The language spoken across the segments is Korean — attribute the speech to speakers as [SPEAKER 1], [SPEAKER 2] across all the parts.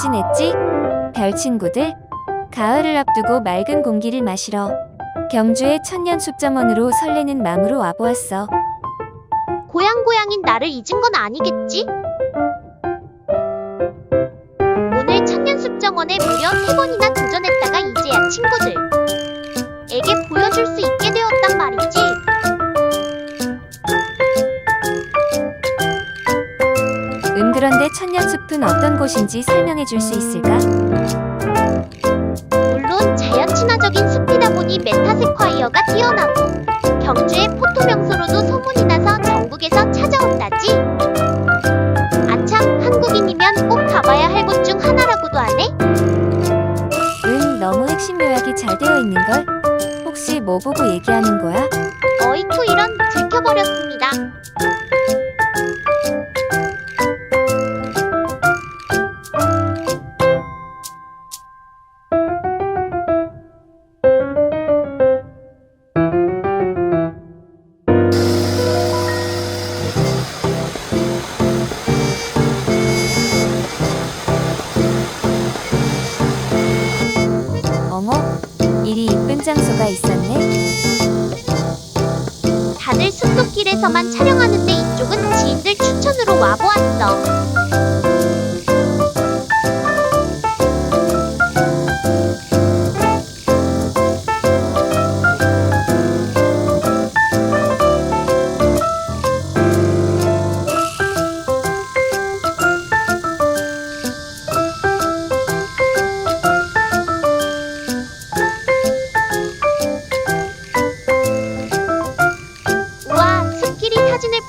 [SPEAKER 1] 지냈지? 별 친구들? 가을을 앞두고 맑은 공기를 마시러 경주의 천년 숲정원으로 설레는 마음으로 와보았어.
[SPEAKER 2] 고향고향인 나를 잊은 건 아니겠지? 오늘 천년숲 정원에 무려 세 번이나 도전했다가 이제야 친구들
[SPEAKER 1] 천년 숲은 어떤 곳인지 설명해 줄 수 있을까?
[SPEAKER 2] 물론 자연 친화적인 숲이다 보니 메타세콰이어가 뛰어나고 경주의 포토 명소로도 소문이 나서 전국에서 찾아온다지. 아참 한국인이면 꼭 가봐야 할 곳 중 하나라고도 하네.
[SPEAKER 1] 응 너무 핵심 요약이 잘 되어 있는 걸? 혹시 뭐 보고 얘기하는 거야?
[SPEAKER 2] 어이쿠 이런 들켜버렸습니다. 다들 숲속길에서만 촬영하는데 이쪽은 지인들 추천으로 와보았어.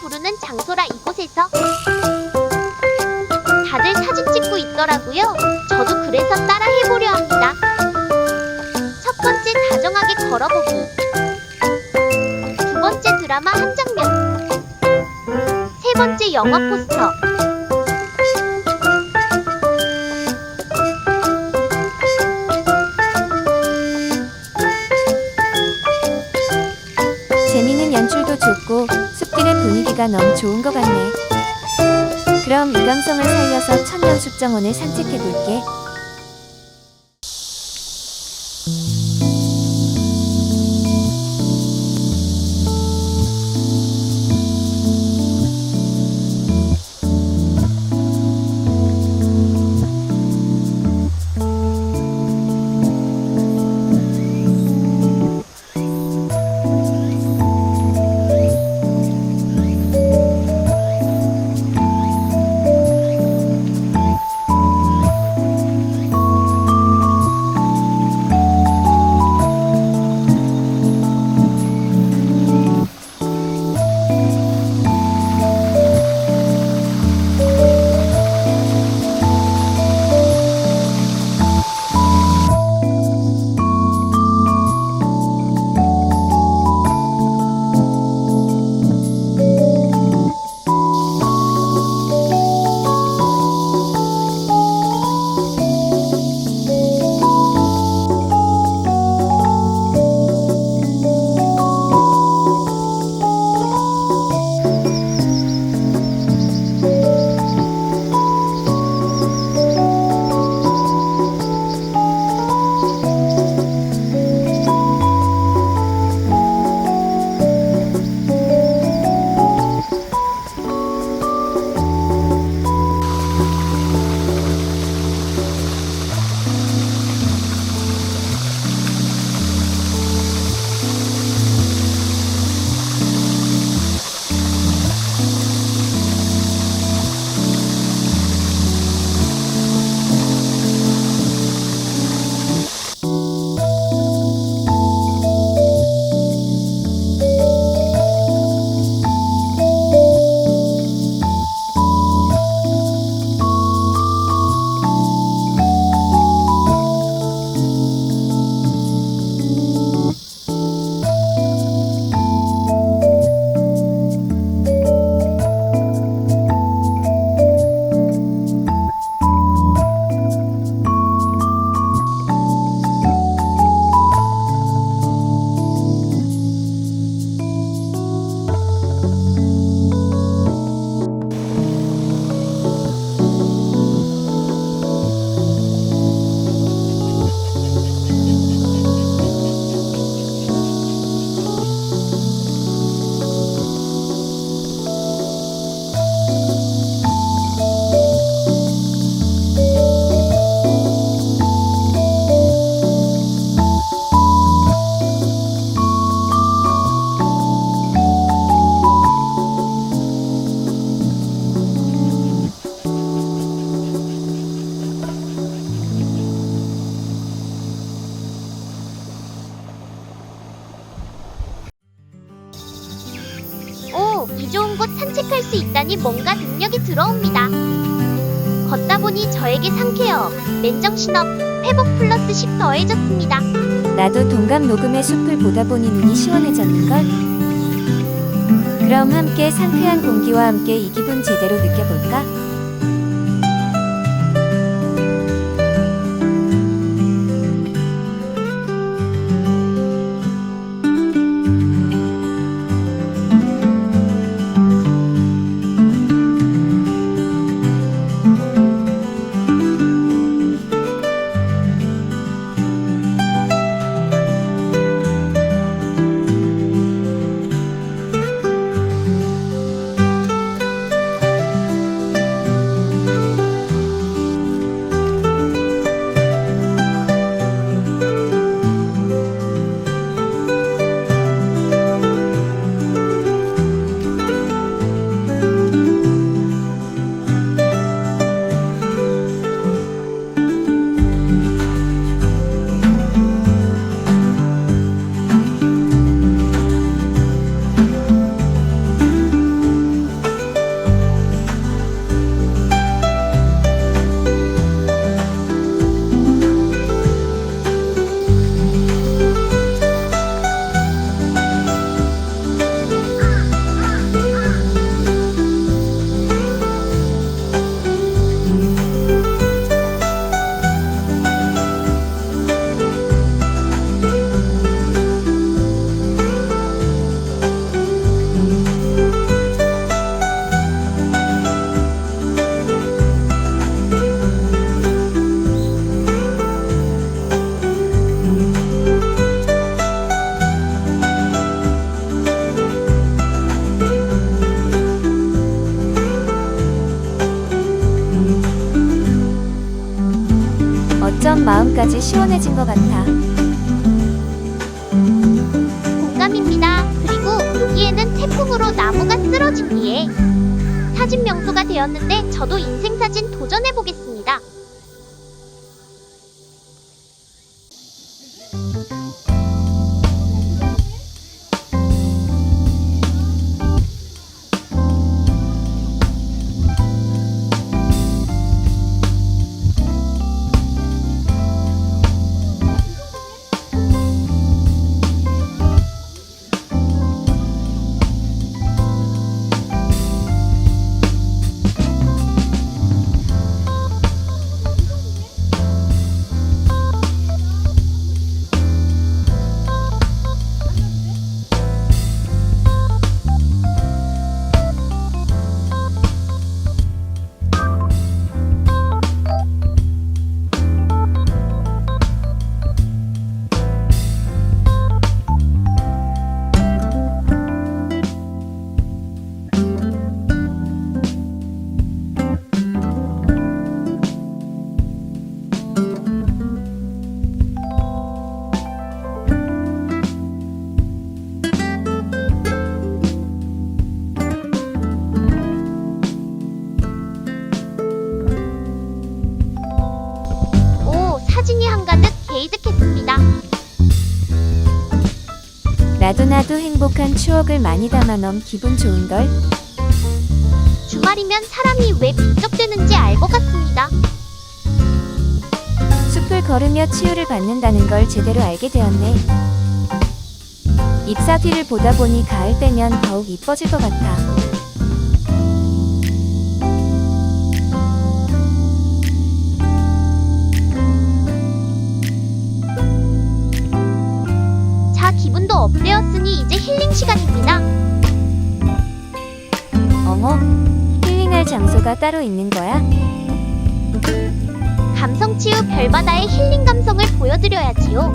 [SPEAKER 2] 부르는 장소라 이곳에서 다들 사진 찍고 있더라고요. 저도 그래서 따라 해보려 합니다. 첫 번째 다정하게 걸어보기. 두 번째 드라마 한 장면. 세 번째 영화 포스터.
[SPEAKER 1] 재미있는 연출도 좋고 숲길의 분위기가 너무 좋은 것 같네. 그럼 이 감성을 살려서 천년 숲정원을 산책해 볼게.
[SPEAKER 2] 있다니 뭔가 능력이 들어옵니다. 걷다 보니 저에게 상쾌어, 맨정신업, 회복 플러스 10 더해졌습니다.
[SPEAKER 1] 나도 동감 녹음의 숲을 보다 보니 눈이 시원해졌는걸? 그럼 함께 상쾌한 공기와 함께 이 기분 제대로 느껴볼까? 마음까지 시원해진 것 같아.
[SPEAKER 2] 공감입니다. 그리고 여기에는 태풍으로 나무가 쓰러진 뒤에 사진 명소가 되었는데 저도 인생 사진 도전해 보겠습니다.
[SPEAKER 1] 추억을 많이 담아 넘 기분 좋은걸?
[SPEAKER 2] 주말이면 사람이 왜 북적대는지 알 것 같습니다.
[SPEAKER 1] 숲을 걸으며 치유를 받는다는 걸 제대로 알게 되었네. 잎사 뒤를 보다 보니 가을 되면 더욱 이뻐질 것 같아.
[SPEAKER 2] 기분도 업되었으니 이제 힐링 시간입니다.
[SPEAKER 1] 어머, 힐링할 장소가 따로 있는 거야?
[SPEAKER 2] 감성 치유 별바다의 힐링 감성을 보여드려야지요.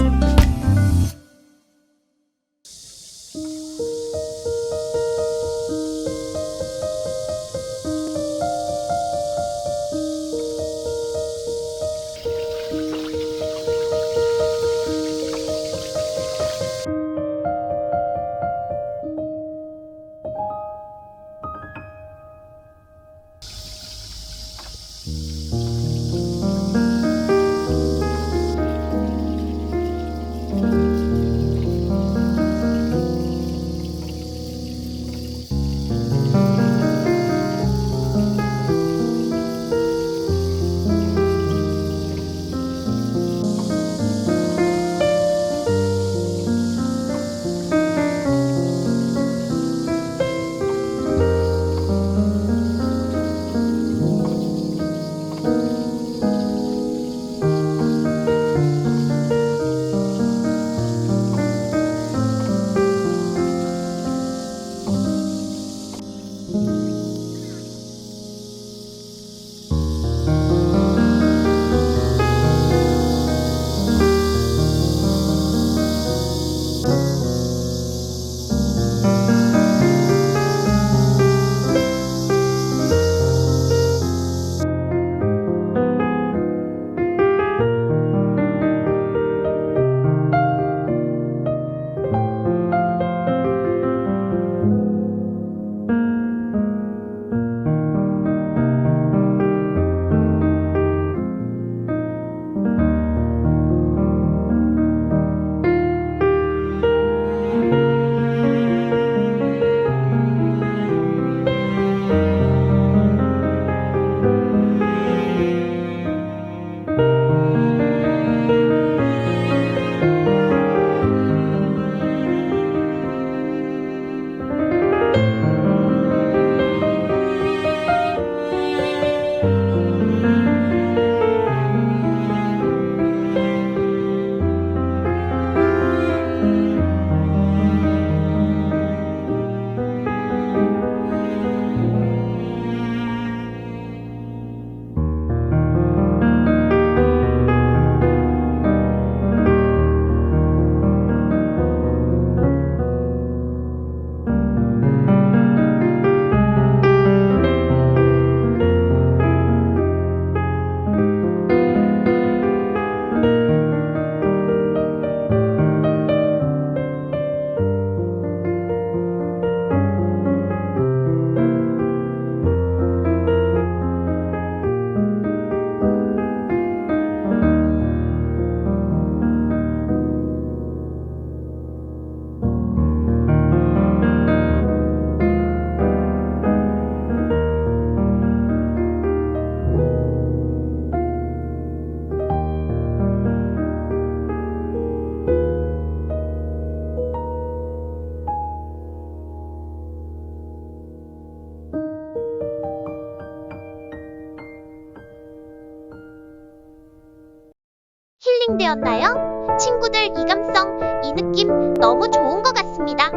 [SPEAKER 2] 진행되었나요? 친구들 이 감성, 이 느낌 너무 좋은 것 같습니다.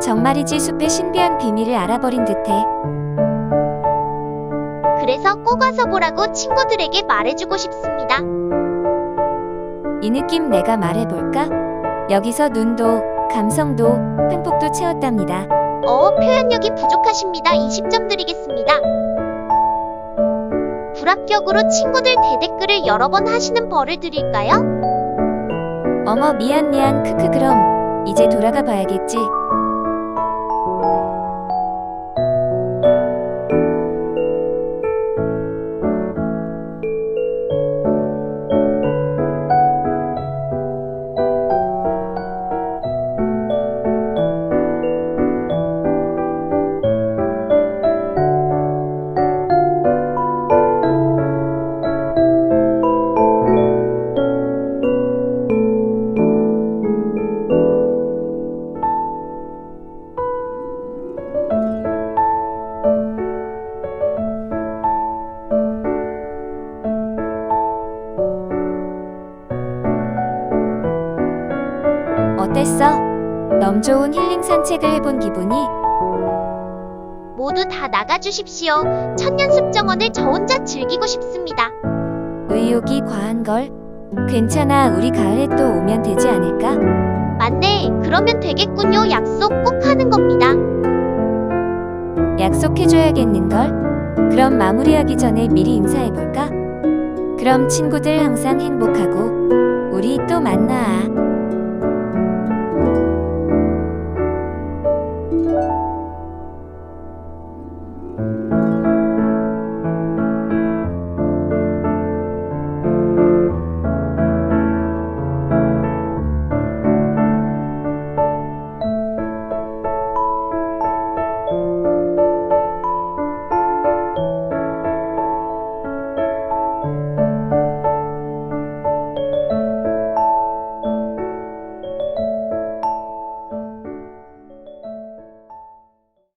[SPEAKER 1] 정말이지 숲의 신비한 비밀을 알아버린 듯해.
[SPEAKER 2] 그래서 꼭 와서 보라고 친구들에게 말해주고 싶습니다.
[SPEAKER 1] 이 느낌 내가 말해볼까? 여기서 눈도, 감성도, 횡복도 채웠답니다.
[SPEAKER 2] 어, 표현력이 부족하십니다. 20점 드리겠습니다. 불합격으로 친구들 대댓글을 여러 번 하시는 벌을 드릴까요?
[SPEAKER 1] 어머 미안 미안 크크 그럼 이제 돌아가 봐야겠지. 산책을 해본 기분이?
[SPEAKER 2] 모두 다 나가주십시오. 천년숲정원을 저 혼자 즐기고 싶습니다.
[SPEAKER 1] 의욕이 과한 걸? 괜찮아 우리 가을에 또 오면 되지 않을까?
[SPEAKER 2] 맞네. 그러면 되겠군요. 약속 꼭 하는 겁니다.
[SPEAKER 1] 약속해줘야겠는걸? 그럼 마무리하기 전에 미리 인사해볼까? 그럼 친구들 항상 행복하고 우리 또 만나.